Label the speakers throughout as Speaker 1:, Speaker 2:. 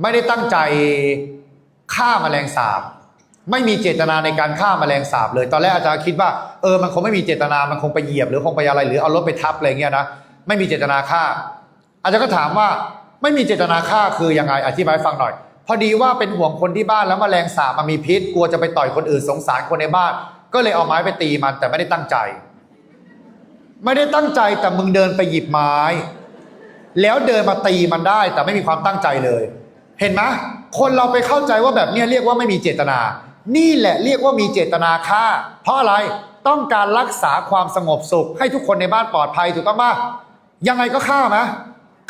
Speaker 1: ไม่ได้ตั้งใจฆ่าแมลงสาบ ไม่มีเจตนาในการฆ่าแมลงสาบเลย ตอนแรกอาจารย์คิดว่าเออมันคงไม่มีเจตนา มันคงไปเหยียบหรือคงไปอะไร หรือเอารถไปทับอะไรเงี้ยนะไม่มีเจตนาฆ่า อาจารย์ก็ถามว่าไม่มีเจตนาฆ่าคือยังไงอธิบายฟังหน่อย พอดีว่าเป็นห่วงคนที่บ้านแล้วแมลงสาบมันมีพิษ กลัวจะไปต่อยคนอื่นสงสารคนในบ้าน ก็เลยเอาไม้ไปตีมันแต่ไม่ได้ตั้งใจ ไม่ได้ตั้งใจแต่มึงเดินไปหยิบไม้ แล้วเดินมาตีมันได้แต่ไม่มีความตั้งใจเลย เห็นไหมคนเราไปเข้าใจว่าแบบนี้เรียกว่าไม่มีเจตนา นี่แหละเรียกว่ามีเจตนาฆ่า เพราะอะไรต้องการรักษาความสงบสุข ให้ทุกคนในบ้านปลอดภัยถูกต้องปะยังไงก็ฆ่าไหม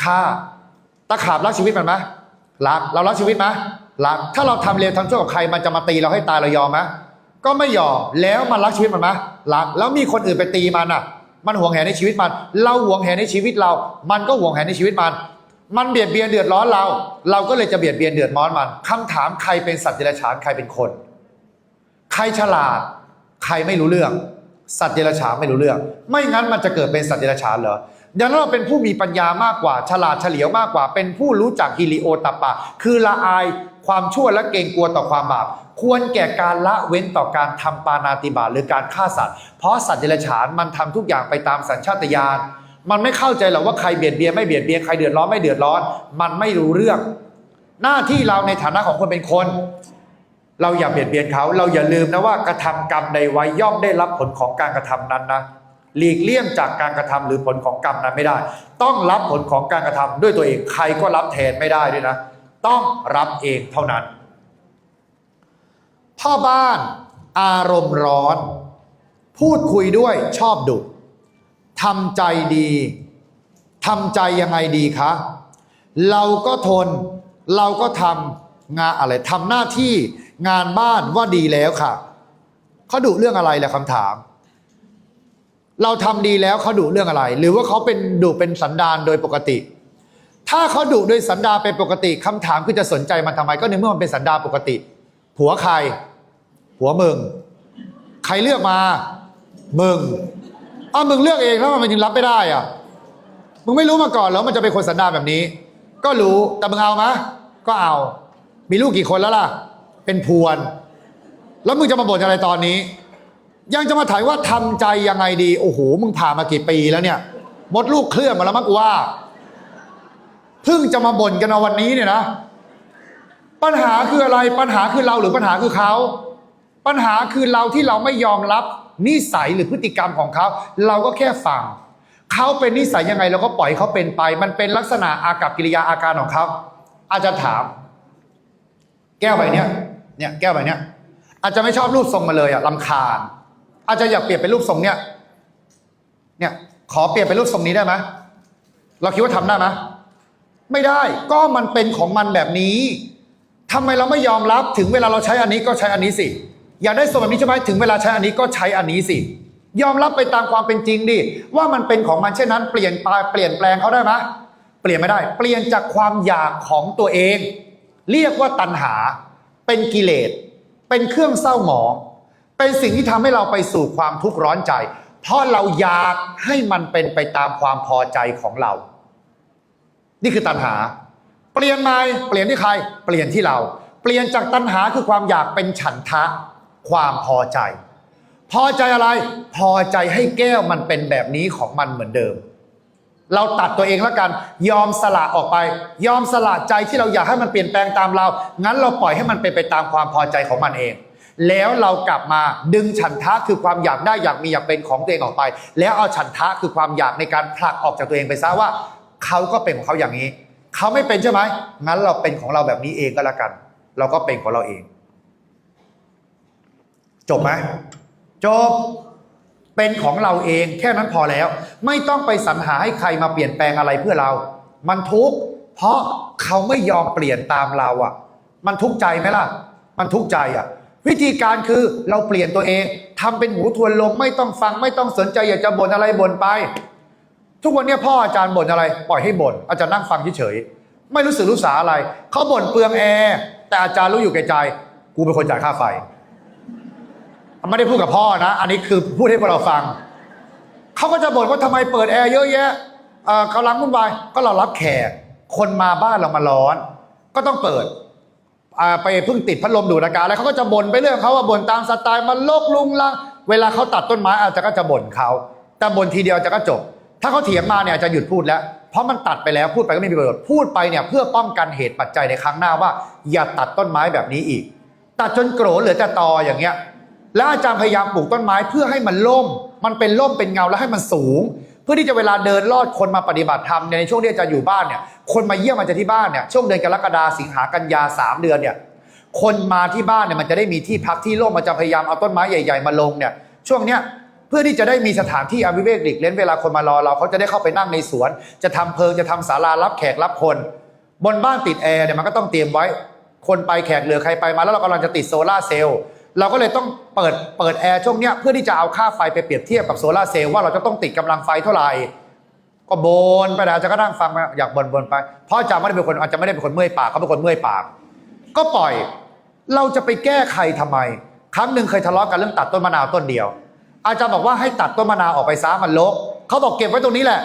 Speaker 1: ฆ่าตะขาบรักชีวิตมันไหมรักเรารักชีวิตไหมรักถ้าเราทำเลวทำชั่วกับใครมันจะมาตีเราให้ตายเรายอมไหมก็ไม่ยอมแล้วมันรักชีวิตมันไหมรักแล้วมีคนอื่นไปตีมันอะ มันห่วงแหนในชีวิตมัน เราห่วงแหนในชีวิตเรา มันก็ห่วงแหนในชีวิตมัน มันเบียดเบียนเดือดร้อนเรา เราก็เลยจะเบียดเบียนเดือดร้อนมันคำถามใครเป็นสัตว์เดรัจฉานใครเป็นคน ใครฉลาด ใครไม่รู้เรื่อง สัตว์เดรัจฉานไม่รู้เรื่อง ไม่งั้นมันจะเกิดเป็นสัตว์เดรัจฉานเหรอดังนั้นเราเป็นผู้มีปัญญามากกว่า ฉลาดเฉลียวมากกว่า เป็นผู้รู้จักฮิริโอตปปะคือละอายความชั่วและเกรงกลัวต่อความบาป ควรแก่การละเว้นต่อการทำปานาติบาหรือการฆ่าสัตว์ เพราะสัตว์เดรัจฉานมันทำทุกอย่างไปตามสัญชาตญาณ มันไม่เข้าใจหรอกว่าใครเบียดเบียนไม่เบียดเบียนใครเดือดร้อนไม่เดือดร้อน มันไม่รู้เรื่อง หน้าที่เราในฐานะของคนเป็นคน เราอย่าเบียดเบียนเขา เราอย่าลืมนะว่ากระทำกรรมใดไว้ย่อมได้รับผลของการกระทำนั้นนะหลีกเลี่ยงจากการกระทำหรือผลของกรรมนั้นไม่ได้ ต้องรับผลของการกระทำด้วยตัวเองใครก็รับแทนไม่ได้ด้วยนะ ต้องรับเองเท่านั้น พ่อบ้านอารมณ์ร้อน พูดคุยด้วยชอบดุ ทำใจดีทำใจยังไงดีคะ เราก็ทน เราก็ทำงานอะไรทำหน้าที่งานบ้านว่าดีแล้วค่ะเขาดุเรื่องอะไรแหละคำถาม เราทำดีแล้วเขาดุเรื่องอะไร หรือว่าเขาเป็นดุเป็นสันดานโดยปกติ ถ้าเขาดุโดยสันดานเป็นปกติคำถามคือจะสนใจมันทำไมก็ในเมื่อมันเป็นสันดานปกติ ผัวใครผัวมึง ใครเลือกมามึง อ้าวมึงเลือกเองแล้วมันยังรับไม่ได้อะ มึงไม่รู้มาก่อนแล้วมันจะเป็นคนสันดานแบบนี้ ก็รู้แต่มึงเอามะก็เอา มีลูกกี่คนแล้วล่ะ เป็นพวน แล้วมึงจะมาบ่นอะไรตอนนี้ ยังจะมาถ่ายว่าทำใจยังไงดี โอ้โห มึงผ่านมากี่ปีแล้วเนี่ย มดลูกเคลื่อนมาแล้วมั้งกูว่า เพิ่งจะมาบ่นกันเอาวันนี้เนี่ยนะ ปัญหาคืออะไร ปัญหาคือเราหรือปัญหาคือเขา ปัญหาคือเราที่เราไม่ยอมรับ นิสัยหรือพฤติกรรมของเขา เราก็แค่ฟังเขาเป็นนิสัยยังไงเราก็ปล่อยเขาเป็นไป มันเป็นลักษณะอากับกิริยาอาการของเขาอาจจะถาม แก้วใบเนี้ยเนี่ยแก้วใบเนี้ย อาจจะไม่ชอบรูปทรงมาเลยอะลำคาญ อาจจะอยากเปลี่ยนเป็นรูปทรงเนี้ยเนี่ยขอเปลี่ยนเป็นรูปทรงนี้ได้ไหมเราคิดว่าทำได้ไหมไม่ได้ก็มันเป็นของมันแบบนี้ทำไมเราไม่ยอมรับถึงเวลาเราใช้อันนี้ก็ใช้อันนี้สิ อยากได้ส่วนแบบนี้ใช่ไหมถึงเวลาใช้อันนี้ก็ใช้อันนี้สิ ยอมรับไปตามความเป็นจริงดิว่ามันเป็นของมันเช่นนั้น เปลี่ยนไปเปลี่ยนแปลงเขาได้ไหมเปลี่ยนไม่ได้ เปลี่ยนจากความอยากของตัวเอง เรียกว่าตัณหา เป็นกิเลส เป็นเครื่องเศร้าหมอง เป็นสิ่งที่ทำให้เราไปสู่ความทุกข์ร้อนใจ เพราะเราอยากให้มันเป็นไปตามความพอใจของเรา นี่คือตัณหา เปลี่ยนไหมเปลี่ยนที่ใคร เปลี่ยนที่เรา เปลี่ยนจากตัณหาคือความอยากเป็นฉันทะ ความพอใจ พอใจอะไร พอใจให้แก้วมันเป็นแบบนี้ของมันเหมือนเดิม เราตัดตัวเองแล้วกัน ยอมสละออกไป ยอมสละใจที่เราอยากให้มันเปลี่ยนแปลงตามเรา งั้นเราปล่อยให้มันเป็นไปตามความพอใจของมันเอง แล้วเรากลับมาดึงฉันทะคือความอยากได้อยากมีอยากเป็นของตัวเองออกไป แล้วเอาฉันทะคือความอยากในการผลักออกจากตัวเองไปซะว่า เขาก็เป็นของเขาอย่างนี้ เขาไม่เป็นใช่ไหมงั้นเราเป็นของเราแบบนี้เองก็แล้วกัน เราก็เป็นของเราเอง จบไหมจบเป็นของเราเองแค่นั้นพอแล้ว ไม่ต้องไปสรรหาให้ใครมาเปลี่ยนแปลงอะไรเพื่อเรา มันทุกข์เพราะเขาไม่ยอมเปลี่ยนตามเราอะ มันทุกข์ใจไหมล่ะ มันทุกข์ใจอะ วิธีการคือเราเปลี่ยนตัวเองทำเป็นหูทวนลมไม่ต้องฟัง ไม่ต้องสนใจอยากจะบ่นอะไรบ่นไป ทุกวันนี้พ่ออาจารย์บ่นอะไร ปล่อยให้บ่นอาจารย์นั่งฟังเฉยๆไม่รู้สึกรู้สาอะไรเขาบ่นเปลืองแอร์แต่อาจารย์รู้อยู่แก่ใจ กูเป็นคนจ่ายค่าไฟ ไม่ได้พูดกับพ่อนะ อันนี้คือพูดให้พวกเราฟัง เขาก็จะบ่นว่าทำไมเปิดแอร์เยอะแยะเอ่อกำลังวุ่นวาย ก็เรารับแขก คนมาบ้านเรามาร้อน ก็ต้องเปิด ไปเพิ่งติดพัดลมดูดอากาศแล้วเขาก็จะบ่นไปเรื่องเขาว่าบ่นตามสไตล์มันโลกลุงลัง เวลาเขาตัดต้นไม้อาจจะก็จะบ่นเขา แต่บ่นทีเดียวจะก็จบ ถ้าเขาเถียงมาเนี่ยจะหยุดพูดแล้ว เพราะมันตัดไปแล้วพูดไปก็ไม่มีประโยชน์ พูดไปเนี่ยเพื่อป้องกันเหตุปัจจัยในครั้งหน้าว่า อย่าตัดต้นไม้แบบนี้อีก ตัดจนโกรธเหลือแต่ตออย่างเงี้ย แล้วอาจารย์พยายามปลูกต้นไม้เพื่อให้มันล่ม มันเป็นล่มเป็นเงาแล้วให้มันสูง เพื่อที่จะเวลาเดินลอดคนมาปฏิบัติธรรมในช่วงที่อาจารย์อยู่บ้านเนี่ย คนมาเยี่ยมอาจารย์ที่บ้านเนี่ยช่วงเดือนกรกฎาสิงหากันยาสามเดือนเนี่ย คนมาที่บ้านเนี่ยมันจะได้มีที่พักที่ร่มอาจารย์พยายามเอาต้นไม้ใหญ่ ๆ มาลงเนี่ยช่วงเนี้ยเพื่อที่จะได้มีสถานที่อวิเวกหลีกเล่นเวลาคนมารอเราเขาจะได้เข้าไปนั่งในสวน จะทำเพิงจะทำศาลารับแขกรับคน บนบ้านติดแอร์เนี่ยมันก็ต้องเตรียมไว้ คนไปแขกเหลือใครไปมาแล้วเรากำลังจะติดโซลาร์เซลล์ เราก็เลยต้องเปิดเปิดแอร์ช่วงเนี้ยเพื่อที่จะเอาค่าไฟไปเปรียบเทียบกับโซลาเซลล์ว่าเราจะต้องติดกำลังไฟเท่าไหร่ก็บนไปนะอาจารย์ก็นั่งฟังอยากบนบนไป เพราะอาจารย์ไม่ได้เป็นคนอาจจะไม่ได้เป็นคนเมื่อยปากเขาเป็นคนเมื่อยปาก ก็ปล่อย เราจะไปแก้ใครทำไม ครั้งหนึ่งเคยทะเลาะกันเรื่องตัดต้นมะนาวต้นเดียว อาจารย์บอกว่าให้ตัดต้นมะนาวออกไปซะมันรกเขาบอกเก็บไว้ตรงนี้แหละ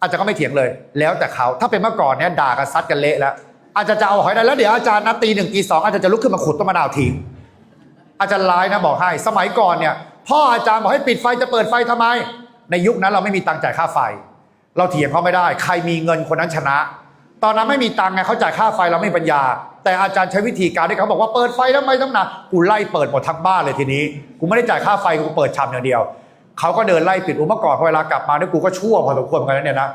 Speaker 1: อาจารย์ก็ไม่เถียงเลย แล้วแต่เขาถ้าเป็นเมื่อก่อนเนี่ยด่ากันซัดกันเละแล้วอาจารย์จะเอาหอยได้แล้วเดี๋ยวอาจารย์นะตีหนึ่งตีสองอาจารย์จะลุกขึ้นมาขุดต้นมะนาวทิ้ง อาจารย์ร้ายนะบอกให้ สมัยก่อนเนี่ย พ่ออาจารย์บอกให้ปิดไฟจะเปิดไฟทำไม ในยุคนั้นเราไม่มีตังค์จ่ายค่าไฟ เราเถียงเขาไม่ได้ ใครมีเงินคนนั้นชนะ ตอนนั้นไม่มีตังค์ไงเขาจ่ายค่าไฟเราไม่ปัญญา แต่อาจารย์ใช้วิธีการที่เขาบอกว่าเปิดไฟทำไมต้องหนักกูไล่เปิดหมดทั้งบ้านเลยทีนี้กูไม่ได้จ่ายค่าไฟกูเปิดชำอย่างเดียวเขาก็เดินไล่ปิดอุปกรณ์พอเวลากลับมาเนี่ยกูก็ชั่วพอสมควรเหมือนกันเนี่ยนะ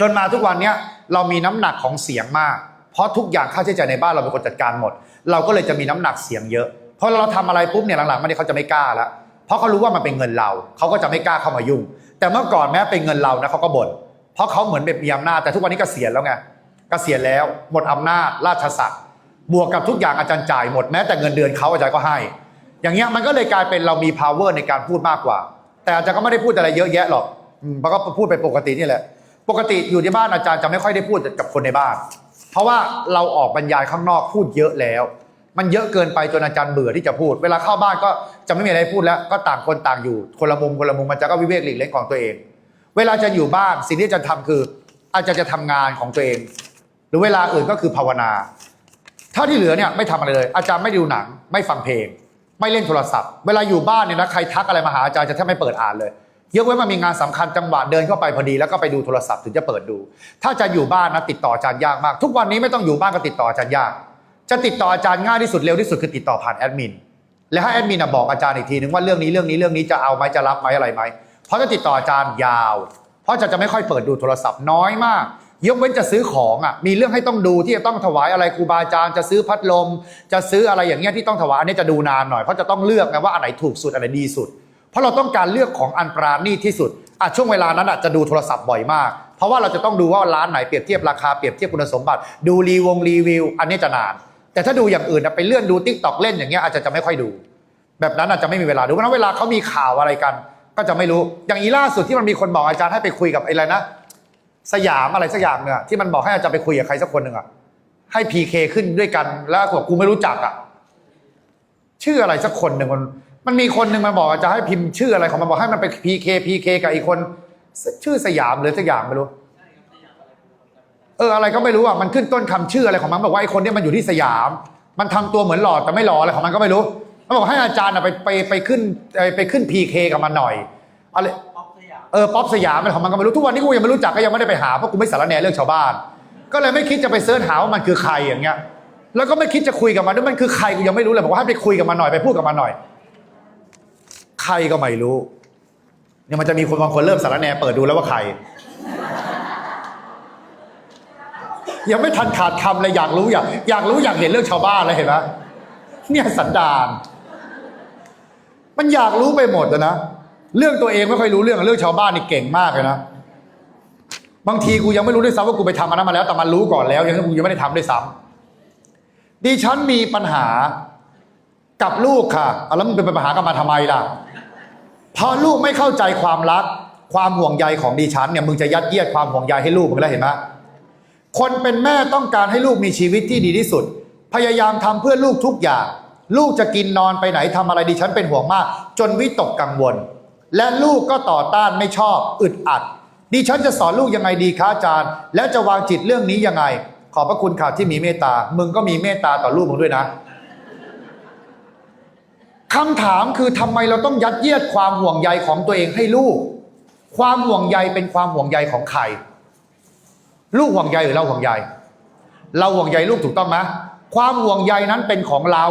Speaker 1: จนมาทุกวันเนี้ยเรามีน้ำหนักของเสียงมาก เพราะทุกอย่างค่าใช้จ่ายในบ้านเราเป็นคนจัดการหมด เราก็เลยจะมีน้ำหนักเสียงเยอะ พอเราทำอะไรปุ๊บเนี่ยหลังๆมันเนี่ยเขาจะไม่กล้าแล้วเพราะเขารู้ว่ามันเป็นเงินเราเขาก็จะไม่กล้าเข้ามายุ่ง แต่เมื่อก่อนแม้เป็นเงินเรานะเขาก็บ่นเพราะเขาเหมือนเป็นมีอำนาจแต่ทุกวันนี้เกษียณแล้วไงเกษียณแล้วหมดอำนาจราชศักดิ์บวกกับทุกอย่างอาจารย์จ่ายหมดแม้แต่เงินเดือนเขาอาจารย์ก็ให้ อย่างเงี้ยมันก็เลยกลายเป็นเรามี power ในการพูดมากกว่า แต่อาจารย์ก็ไม่ได้พูดอะไรเยอะแยะหรอกมันก็พูดไปปกตินี่แหละ ปกติอยู่ที่บ้านอาจารย์จะไม่ค่อยได้พูดกับคนในบ้าน เพราะว่าเราออกบรรยายข้างนอกพูดเยอะแล้ว มันเยอะเกินไปจนอาจารย์เบื่อที่จะพูด เวลาเข้าบ้านก็จะไม่มีอะไรพูดแล้ว ก็ต่างคนต่างอยู่ คนละมุมคนละมุมมันจะก็วิเวกหลีกเล่นของตัวเอง เวลาจะอยู่บ้านสิ่งที่อาจารย์ทำคือ อาจารย์จะทำงานของตัวเอง หรือเวลาอื่นก็คือภาวนา ถ้าที่เหลือเนี่ยไม่ทำอะไรเลย อาจารย์ไม่ดูหนัง ไม่ฟังเพลง ไม่เล่นโทรศัพท์ เวลาอยู่บ้านเนี่ยนะใครทักอะไรมาหาอาจารย์จะแทบไม่เปิดอ่านเลยยกเว้นมันมีงานสำคัญจังหวะเดินเข้าไปพอดีแล้วก็ไปดูโทรศัพท์ถึงจะเปิดดู ถ้าจะอยู่บ้านนะติดต่ออาจารย์ยากมาก ทุกวันนี้ไม่ต้องอยู่บ้านก็ติดต่ออาจารย์ยาก จะติดต่ออาจารย์ง่ายที่สุดเร็วที่สุดคือติดต่อผ่านแอดมินแล้วให้แอดมินบอกอาจารย์อีกทีนึงว่าเรื่องนี้เรื่องนี้เรื่องนี้จะเอาไหมจะรับไหมอะไรไหมเพราะจะติดต่ออาจารย์ยาว เพราะจารย์จะไม่ค่อยเปิดดูโทรศัพท์น้อยมาก ยกเว้นจะซื้อของอะมีเรื่องให้ต้องดูที่จะต้องถวายอะไรครูบาอาจารย์จะซื้อพัดลม จะซื้ออะไรอย่างเงี้ยที่ต้องถวายอันนี้จะดูนานหน่อยเพราะจะต้องเลือกไงว่าอันไหนถูกสุดอันไหนดีสุด เพราะเราต้องการเลือกของอันปราณีที่สุดอะช่วงเวลานั้นอะจะดูโทรศัพท์บ่อยมาก เพราะว่าเราจะต้องดูว่าร้านไหนเปรียบเทียบราคาเปรียบเทียบคุณสมบัติ ดูรีวงรีวิว อันนี้จะนาน แต่ถ้าดูอย่างอื่นนะไปเลื่อนดูทิกตอกเล่นอย่างเงี้ยอาจจะจะไม่ค่อยดู แบบนั้นอาจจะไม่มีเวลาดูเพราะฉะนั้นเวลาเขามีข่าวอะไรกัน ก็จะไม่รู้อย่างอีล่าสุดที่มันมีคนบอกอาจารย์ให้ไปคุยกับไอ้อะไรนะสยามอะไรสักอย่างเนี่ยที่มันบอกให้อาจารย์ไปคุยกับใครสักคนหนึ่งอะให้พีเคขึ้นด้วยกันแล้วบอกกูไม่รู้จักอะชื่ออะไรสักคนหนึ่งมันมันมีคนหนึ่งมันบอกอาจารย์ให้พิมพ์ชื่ออะไรของมันบอกให้มันไปพีเคพีเคกับอีกคน ชื่อสยามหรือสักอย่างไม่รู้ เอออะไรก็ไม่รู้อะมันขึ้นต้นคำชื่ออะไรของมันบอกว่าไอ้คนเนี้มันอยู่ที่สยาม มันทำตัวเหมือนหล่อแต่ไม่หล่ออะไรของมันก็ไม่รู้มันบอกให้อาจารย์อะไปไปไปขึ้นไปไปขึ้นพีเคกับมันหน่อยอะไรเออป๊อปสยามอะไรของมันก็ไม่รู้ทุกวันนี้กูยังไม่รู้จักก็ยังไม่ได้ไปหาเพราะกูไม่สารแหนเรื่องชาวบ้าน ก็เลยไม่คิดจะไปเสิร์ชหาว่ามันคือใครอย่างเงี้ย แล้วก็ไม่คิดจะคุยกับมันด้วยมันคือใครกูยังไม่รู้เลยบอกว่าให้ไปคุยกับมันหน่อยไปพูดกับมันหน่อย ใครก็ไม่รู้เนี่ยมันจะมีคนบางคนเริ่มสารแหนเปิดดูแล้วว่าใคร ยังไม่ทันขาดคำเลยอยากรู้อยากอยากรู้อยากเห็นเรื่องชาวบ้านเลยเห็นไหมเนี่ยสันดาน มันอยากรู้ไปหมดนะ เรื่องตัวเองไม่ค่อยรู้เรื่องเรื่องชาวบ้านนี่เก่งมากเลยนะ บางทีกูยังไม่รู้ด้วยซ้ำว่ากูไปทำอันนั้นมาแล้ว แต่มันรู้ก่อนแล้ว ยังกูยังไม่ได้ทำด้วยซ้ำดิฉันมีปัญหากับลูกค่ะเอาแล้วมึงเป็นปัญหากับมาทำไมล่ะพราะลูกไม่เข้าใจความรัก ความห่วงใยของดิฉันเนี่ย มึงจะยัดเยียดความห่วงใยให้ลูกมึงแล้วเห็นไหม คนเป็นแม่ต้องการให้ลูกมีชีวิตที่ดีที่สุด พยายามทำเพื่อลูกทุกอย่าง ลูกจะกินนอนไปไหนทำอะไรดิฉันเป็นห่วงมาก จนวิตกกังวล และลูกก็ต่อต้านไม่ชอบ อึดอัด ดิฉันจะสอนลูกยังไงดีคะอาจารย์ แล้วจะวางจิตเรื่องนี้ยังไง ขอบพระคุณค่ะที่มีเมตตา มึงก็มีเมตตาต่อลูกมึงด้วยนะคำถามคือทำไมเราต้องยัดเยียดความห่วงใยของตัวเองให้ลูก ความห่วงใยเป็นความห่วงใยของใคร ลูกห่วงใยหรือเราห่วงใย เราห่วงใยลูกถูกต้องไหมความห่วงใยนั้นเป็นของเรา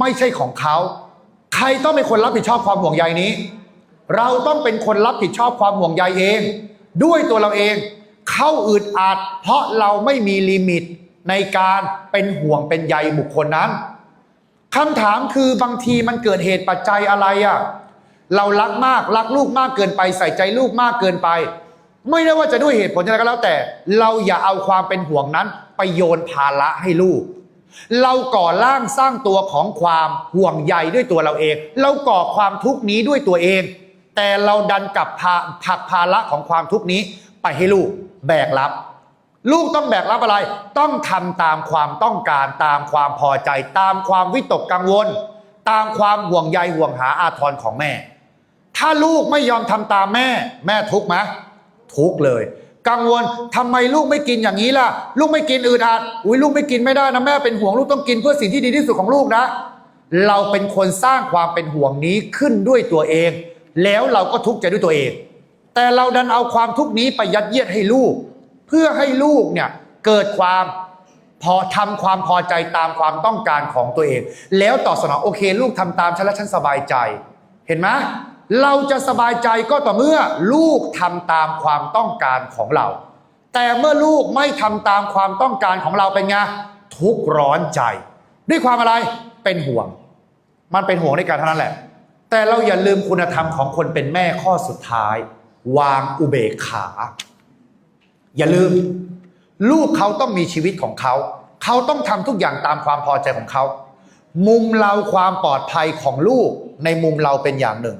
Speaker 1: ไม่ใช่ของเขา ใครต้องเป็นคนรับผิดชอบความห่วงใยนี้ เราต้องเป็นคนรับผิดชอบความห่วงใยเอง ด้วยตัวเราเอง เข้าอึดอัดเพราะเราไม่มีลิมิตในการเป็นห่วงเป็นใยบุคคลนั้นคำถามคือบางทีมันเกิดเหตุปัจจัยอะไรอะ่ะเรารักมากรักลูกมากเกินไป ใส่ใจลูกมากเกินไป ไม่ได้ว่าจะด้วยเหตุผลอะไรก็แล้วแต่ เราอย่าเอาความเป็นห่วงนั้น ไปโยนภาระให้ลูก เราก่อร่างสร้างตัวของความห่วงใยด้วยตัวเราเอง เราก่อความทุกข์นี้ด้วยตัวเอง แต่เราดันกลับผักภาระของความทุกข์นี้ ไปให้ลูกแบกรับ ลูกต้องแบกรับอะไร ต้องทำตามความต้องการตามความพอใจ ตามความวิตกกังวล ตามความห่วงใยห่วงหาอาทรของแม่ ถ้าลูกไม่ยอมทำตามแม่ แม่ทุกข์ไหม ทุกเลย กังวลทำไมลูกไม่กินอย่างนี้ล่ะ ลูกไม่กินอืดอัดอุ้ยลูกไม่กินไม่ได้นะแม่เป็นห่วงลูกต้องกินเพื่อสิ่งที่ดีที่สุดของลูกนะ เราเป็นคนสร้างความเป็นห่วงนี้ขึ้นด้วยตัวเอง แล้วเราก็ทุกข์ใจด้วยตัวเอง แต่เราดันเอาความทุกข์นี้ไปยัดเยียดให้ลูก เพื่อให้ลูกเนี่ยเกิดความพอทำความพอใจตามความต้องการของตัวเอง แล้วตอบสนองโอเค ลูกทำตามฉันแล้วฉันสบายใจ เห็นไหม เราจะสบายใจก็ต่อเมื่อลูกทำตามความต้องการของเรา แต่เมื่อลูกไม่ทำตามความต้องการของเราเป็นไงทุกข์ร้อนใจ ด้วยความอะไรเป็นห่วง มันเป็นห่วงในการเท่านั้นแหละ แต่เราอย่าลืมคุณธรรมของคนเป็นแม่ข้อสุดท้าย วางอุเบกขา อย่าลืม ลูกเขาต้องมีชีวิตของเขา เขาต้องทำทุกอย่างตามความพอใจของเขา มุมเราความปลอดภัยของลูกในมุมเราเป็นอย่างหนึ่ง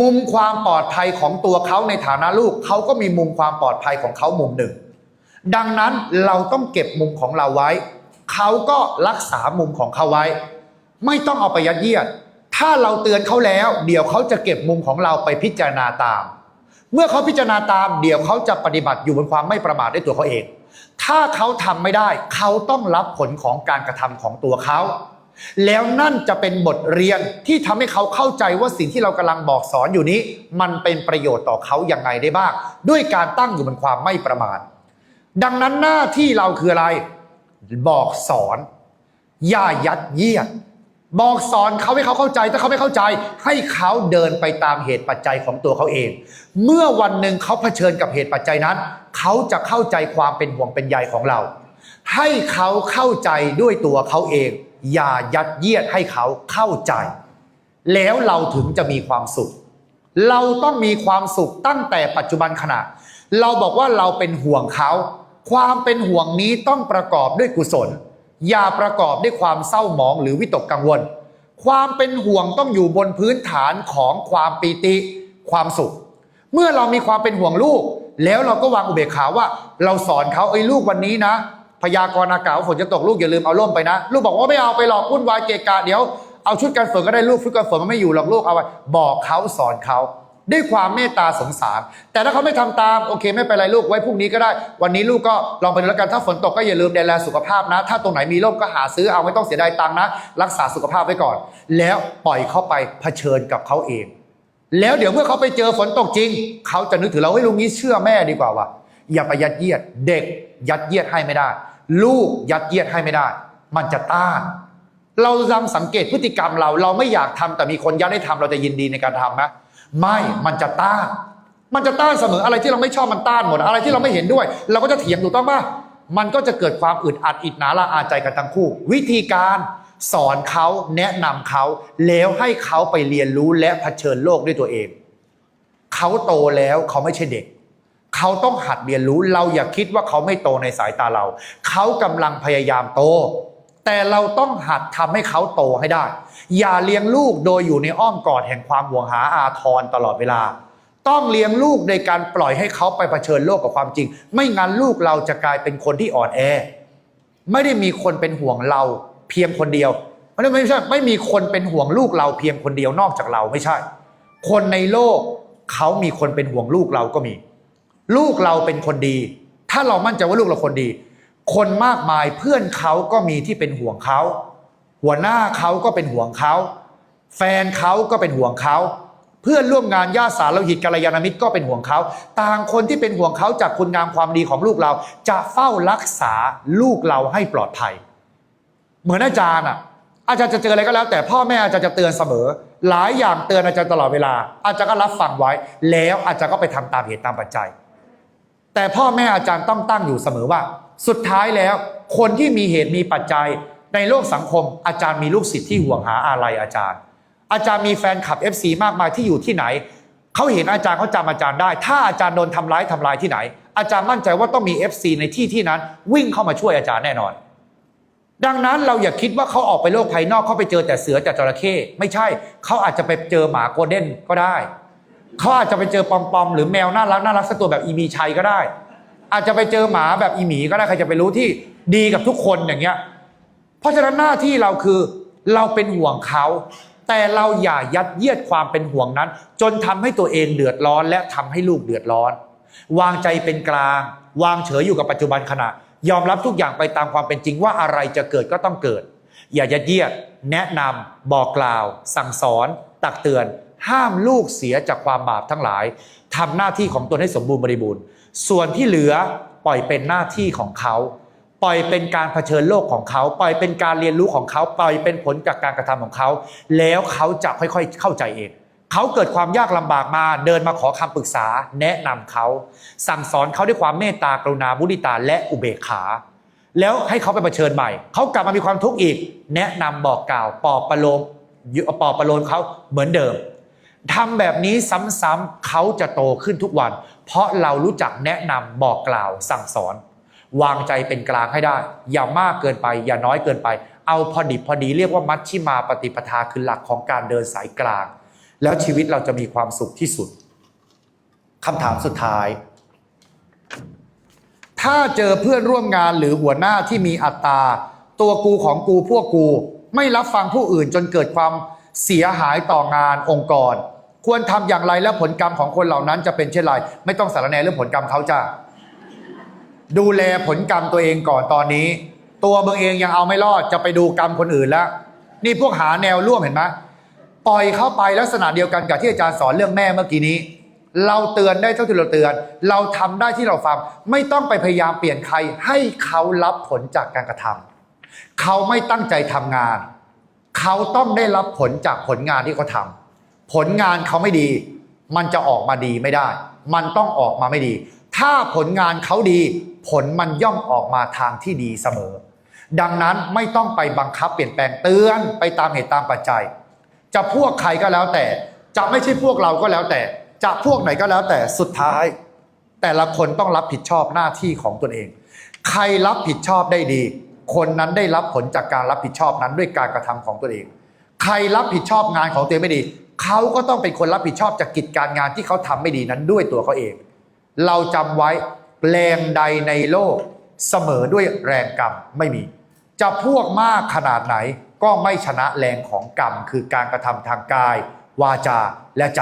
Speaker 1: มุมความปลอดภัยของตัวเขาในฐานะลูกเขาก็มีมุมความปลอดภัยของเขามุมหนึ่ง ดังนั้นเราต้องเก็บมุมของเราไว้ เขาก็รักษามุมของเขาไว้ ไม่ต้องเอาไปยัดเยียด ถ้าเราเตือนเขาแล้ว เดี๋ยวเขาจะเก็บมุมของเราไปพิจารณาตาม เมื่อเขาพิจารณาตาม เดี๋ยวเขาจะปฏิบัติอยู่บนความไม่ประมาทด้วยตัวเขาเอง ถ้าเขาทำไม่ได้ เขาต้องรับผลของการกระทำของตัวเขา แล้วนั่นจะเป็นบทเรียนที่ทำให้เขาเข้าใจว่าสิ่งที่เรากำลังบอกสอนอยู่นี้ มันเป็นประโยชน์ต่อเขาอย่างไรได้บ้าง ด้วยการตั้งอยู่บนความไม่ประมาทดังนั้นหน้าที่เราคืออะไร บอกสอนอย่ายัดเยียดบอกสอนเขาให้เขาเข้าใจ ถ้าเขาไม่เข้าใจ ให้เขาเดินไปตามเหตุปัจจัยของตัวเขาเอง เมื่อวันหนึ่งเขาเผชิญกับเหตุปัจจัยนั้น เขาจะเข้าใจความเป็นห่วงเป็นใยของเรา ให้เขาเข้าใจด้วยตัวเขาเอง อย่ายัดเยียดให้เขาเข้าใจ แล้วเราถึงจะมีความสุข เราต้องมีความสุขตั้งแต่ปัจจุบันขณะ เราบอกว่าเราเป็นห่วงเขา ความเป็นห่วงนี้ต้องประกอบด้วยกุศล อย่าประกอบด้วยความเศร้าหมองหรือวิตกกังวล ความเป็นห่วงต้องอยู่บนพื้นฐานของความปีติ ความสุข เมื่อเรามีความเป็นห่วงลูก แล้วเราก็วางอุเบกขาว่า เราสอนเขาไอ้ลูกวันนี้นะ พยากรณ์อากาศว่าฝนจะตกลูกอย่าลืมเอาร่มไปนะ ลูกบอกว่าไม่เอาไปหรอกวุ่นวายเกะกะเดี๋ยวเอาชุดกันฝนก็ได้ลูกชุดกันฝนมันไม่อยู่หรอกลูกเอาไว้บอกเขาสอนเขาด้วยความเมตตาสงสาร แต่ถ้าเขาไม่ทำตามโอเค ไม่เป็นไรลูกไว้พรุ่งนี้ก็ได้ วันนี้ลูกก็ลองไปดูแล้วกันถ้าฝนตกก็อย่าลืมดูแลสุขภาพนะ ถ้าตรงไหนมีร่มก็หาซื้อเอาไม่ต้องเสียดายตังค์นะ รักษาสุขภาพไว้ก่อน แล้วปล่อยเขาไปเผชิญกับเขาเอง แล้วเดี๋ยวเมื่อเขาไปเจอฝนตกจริง เขาจะนึกถึงเราเฮ้ลุงนี้เชื่อแม่ดีกว่าว่ะอย่าไปยัดเยียด เด็กยัดเยียดให้ไม่ได้ ลูกยัดเยียดให้ไม่ได้ มันจะต้าน เราลองสังเกตพฤติกรรมเรา เราไม่อยากทำแต่มีคนยัดให้ทำเราจะยินดีในการทำไหมไม่มันจะต้าน มันจะต้านเสมออะไรที่เราไม่ชอบมันต้านหมด อะไรที่เราไม่เห็นด้วย เราก็จะเถียงถูกต้องป่ะมันก็จะเกิดความอึดอัดอิดหนาละอาใจกันทั้งคู่ วิธีการสอนเขาแนะนำเขาแล้วให้เขาไปเรียนรู้และเผชิญโลกด้วยตัวเอง เขาโตแล้วเขาไม่ใช่เด็ก เขาต้องหัดเรียนรู้เราอย่าคิดว่าเขาไม่โตในสายตาเรา เขากำลังพยายามโต แต่เราต้องหัดทำให้เขาโตให้ได้ อย่าเลี้ยงลูกโดยอยู่ในอ้อมกอดแห่งความห่วงหาอาทรตลอดเวลา ต้องเลี้ยงลูกในการปล่อยให้เขาไปเผชิญโลกกับความจริง ไม่งั้นลูกเราจะกลายเป็นคนที่อ่อนแอ ไม่ได้มีคนเป็นห่วงเราเพียงคนเดียวไม่ได้ไม่ใช่ไม่มีคนเป็นห่วงลูกเราเพียงคนเดียวนอกจากเราไม่ใช่ คนในโลกเขามีคนเป็นห่วงลูกเราก็มี ลูกเราเป็นคนดี ถ้าเรามั่นใจว่าลูกเราคนดี คนมากมายเพื่อนเขาก็มีที่เป็นห่วงเขา หัวหน้าเขาก็เป็นห่วงเขา แฟนเขาก็เป็นห่วงเขา เพื่อนร่วมงานญาติสารโลหิตกัลยาณมิตรก็เป็นห่วงเขา ต่างคนที่เป็นห่วงเขาจากคุณงามความดีของลูกเรา จะเฝ้ารักษาลูกเราให้ปลอดภัย เหมือนอาจารย์อะอาจารย์จะเจออะไรก็แล้ว แต่พ่อแม่อาจารย์จะเตือนเสมอ หลายอย่างเตือนอาจารย์ตลอดเวลา อาจารย์ก็รับฟังไว้ แล้วอาจารย์ก็ไปทำตามเหตุตามปัจจัย แต่พ่อแม่อาจารย์ต้องตั้งอยู่เสมอว่า สุดท้ายแล้ว คนที่มีเหตุมีปัจจัยในโลกสังคม อาจารย์มีลูกศิษย์ที่ห่วงหาอะไรอาจารย์ อาจารย์มีแฟนคลับ FC มากมายที่อยู่ที่ไหนเขาเห็นอาจารย์เขาจำอาจารย์ได้ ถ้าอาจารย์โดนทำร้ายทำลายที่ไหน อาจารย์มั่นใจว่าต้องมี FC ในที่ที่นั้น วิ่งเข้ามาช่วยอาจารย์แน่นอน ดังนั้นเราอย่าคิดว่าเขาออกไปโลกภายนอกเขาไปเจอแต่เสือแต่จระเข้ไม่ใช่เขาอาจจะไปเจอหมาโกลเด้นก็ได้ เขาอาจจะไปเจอปอมปอมๆหรือแมวน่ารักน่ารักสักตัวแบบอีมีชัยก็ได้ อาจจะไปเจอหมาแบบอีหมีก็ได้ใครจะไปรู้ที่ดีกับทุกคนอย่างเงี้ย เพราะฉะนั้นหน้าที่เราคือเราเป็นห่วงเขา แต่เราอย่ายัดเยียดความเป็นห่วงนั้น จนทำให้ตัวเองเดือดร้อน และทำให้ลูกเดือดร้อน วางใจเป็นกลาง วางเฉยอยู่กับปัจจุบันขณะ ยอมรับทุกอย่างไปตามความเป็นจริงว่าอะไรจะเกิดก็ต้องเกิด อย่ายัดเยียด แนะนำบอกกล่าว สั่งสอน ตักเตือน ห้ามลูกเสียจากความบาปทั้งหลายทำหน้าที่ของตนให้สมบูรณ์บริบูรณ์ ส่วนที่เหลือปล่อยเป็นหน้าที่ของเขาปล่อยเป็นการเผชิญโลกของเขา ปล่อยเป็นการเรียนรู้ของเขา ปล่อยเป็นผลจากการกระทำของเขา แล้วเขาจะค่อยๆเข้าใจเอง เขาเกิดความยากลำบากมา เดินมาขอคำปรึกษา แนะนำเขา สั่งสอนเขาด้วยความเมตตากรุณามุทิตาและอุเบกขา แล้วให้เขาไปเผชิญใหม่ เขากลับมามีความทุกข์อีก แนะนำบอกกล่าวปลอบประโลมปลอบประโลมเขาเหมือนเดิม ทำแบบนี้ซ้ำๆเขาจะโตขึ้นทุกวัน เพราะเรารู้จักแนะนำบอกกล่าวสั่งสอน วางใจเป็นกลางให้ได้ อย่ามากเกินไป อย่าน้อยเกินไป เอาพอดิบพอดีเรียกว่ามัชชิมาปฏิปทาคือหลักของการเดินสายกลาง แล้วชีวิตเราจะมีความสุขที่สุดคำถามสุดท้าย ถ้าเจอเพื่อนร่วมงานหรือหัวหน้าที่มีอัตตาตัวกูของกูพวกกู ไม่รับฟังผู้อื่นจนเกิดความเสียหายต่องานองค์กร ควรทำอย่างไรและผลกรรมของคนเหล่านั้นจะเป็นเช่นไรไม่ต้องสารแนเรื่องผลกรรมเขาจ้าดูแลผลกรรมตัวเองก่อนตอนนี้ ตัวมึงเองยังเอาไม่รอดจะไปดูกรรมคนอื่นแล้ว นี่พวกหาแนวร่วมเห็นไหมปล่อยเข้าไปลักษณะเดียวกันกับที่อาจารย์สอนเรื่องแม่เมื่อกี้นี้ เราเตือนได้เท่าที่เราเตือน เราทำได้ที่เราฟัง ไม่ต้องไปพยายามเปลี่ยนใคร ให้เขารับผลจากการกระทำเขาไม่ตั้งใจทำงาน เขาต้องได้รับผลจากผลงานที่เขาทำ ผลงานเขาไม่ดี มันจะออกมาดีไม่ได้ มันต้องออกมาไม่ดี ถ้าผลงานเขาดี ผลมันย่อมออกมาทางที่ดีเสมอ ดังนั้นไม่ต้องไปบังคับเปลี่ยนแปลงเตือนไปตามเหตุตามปัจจัย จะพวกใครก็แล้วแต่ จะไม่ใช่พวกเราก็แล้วแต่ จะพวกไหนก็แล้วแต่สุดท้าย แต่ละคนต้องรับผิดชอบหน้าที่ของตนเอง ใครรับผิดชอบได้ดี คนนั้นได้รับผลจากการรับผิดชอบนั้นด้วยการกระทำของตนเอง ใครรับผิดชอบงานของตัวเองไม่ดี เขาก็ต้องเป็นคนรับผิดชอบจากกิจการงานที่เขาทำไม่ดีนั้นด้วยตัวเขาเอง เราจำไว้แรงใดในโลกเสมอด้วยแรงกรรมไม่มี จะพวกมากขนาดไหนก็ไม่ชนะแรงของกรรม คือการกระทำทางกาย วาจาและใจ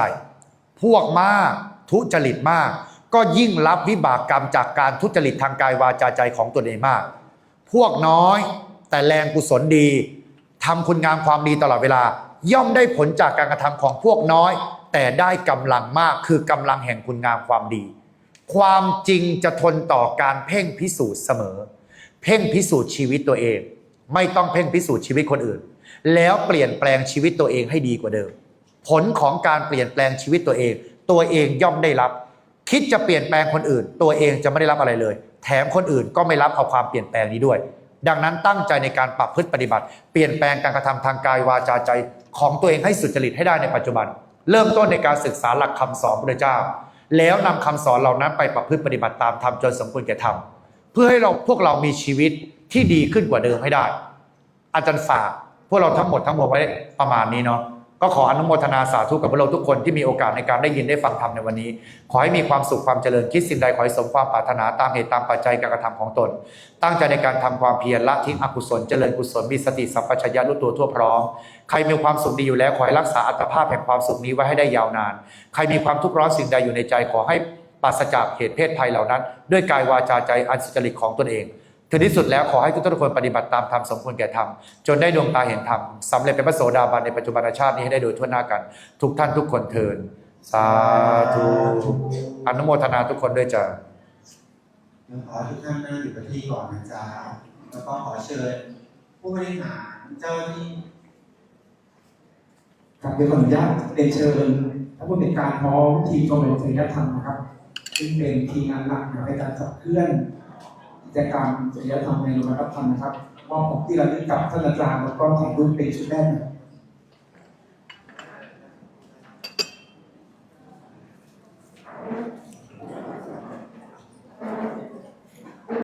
Speaker 1: พวกมากทุจริตมาก ก็ยิ่งรับวิบากกรรมจากการทุจริตทางกายวาจาใจของตนเองมาก พวกน้อยแต่แรงกุศลดีทำคุณงามความดีตลอดเวลา ย่อมได้ผลจากการกระทำของพวกน้อย แต่ได้กำลังมากคือกำลังแห่งคุณงามความดี ความจริงจะทนต่อการเพ่งพิสูจน์เสมอ เพ่งพิสูจน์ชีวิตตัวเอง ไม่ต้องเพ่งพิสูจน์ชีวิตคนอื่น แล้วเปลี่ยนแปลงชีวิตตัวเองให้ดีกว่าเดิม ผลของการเปลี่ยนแปลงชีวิตตัวเอง ตัวเองย่อมได้รับ คิดจะเปลี่ยนแปลงคนอื่น ตัวเองจะไม่ได้รับอะไรเลย แถมคนอื่นก็ไม่รับเอาความเปลี่ยนแปลงนี้ด้วยดังนั้นตั้งใจในการปรับพฤติปฏิบัติ เปลี่ยนแปลงการกระทำทางกายวาจาใจ ของตัวเองให้สุจริตให้ได้ในปัจจุบัน เริ่มต้นในการศึกษาหลักคำสอนพระเจ้า แล้วนำคำสอนเหล่านั้นไปประพฤติปฏิบัติตามธรรมจนสมควรแก่ธรรมเพื่อให้เราพวกเรามีชีวิตที่ดีขึ้นกว่าเดิมให้ได้ อาจารย์ฝากพวกเราทั้งหมดทั้งมวลไว้ประมาณนี้เนาะ ก็ขออนุโมทนาสาธุกับพวกเราทุกคนที่มีโอกาสในการได้ยินได้ฟังธรรมในวันนี้ ขอให้มีความสุขความเจริญคิดสิ่งใดขอให้สมความปรารถนาตามเหตุตามปัจจัยการกระทำของตน ตั้งใจในการทำความเพียรละทิ้งอกุศลเจริญกุศลมีสติสัมปชัญญะรู้ตัวทั่วพร้อม ใครมีความสุขดีอยู่แล้วขอให้รักษาอัตภาพแห่งความสุขนี้ไว้ให้ได้ยาวนาน ใครมีความทุกข์ร้อนสิ่งใดอยู่ในใจขอให้ปราศจากเหตุเพศภัยเหล่านั้น ด้วยกายวาจาใจอันสุจริตของตนเอง ถึงที่สุดแล้วขอให้ทุกคนปฏิบัติตามธรรมสมควรแก่ธรรมจนได้ดวงตาเห็นธรรมสำเร็จเป็นพระโสดาบันในปัจจุบันชาตินี้ให้ได้โดยทั่วหน้ากัน ทุกท่านทุกคนเทินสาธุอนุโมทนาทุกคนด้วยจ้ะ
Speaker 2: ขอทุกท่านนั่งอยู่กับที่ก่อนนะจ๊ะแล้วก็ขอเชิญ ผู้บริหารเจ้าหน้าที่
Speaker 3: ครับเดี๋ยวขออนุญาตเรียนเชิญท่านผู้ในวยการพร้อมทีมชมรมจริยธรรมนะครับซึ่งเป็นทีมงานหลักในการขับเคลื่อน กิจกรรมจริยธรรมในโรงพยาบาลพันนะครับมอบของที่ระลึกกับท่านอาจารย์แล้วก็ของรุ่นเป็นชุดแรกนะ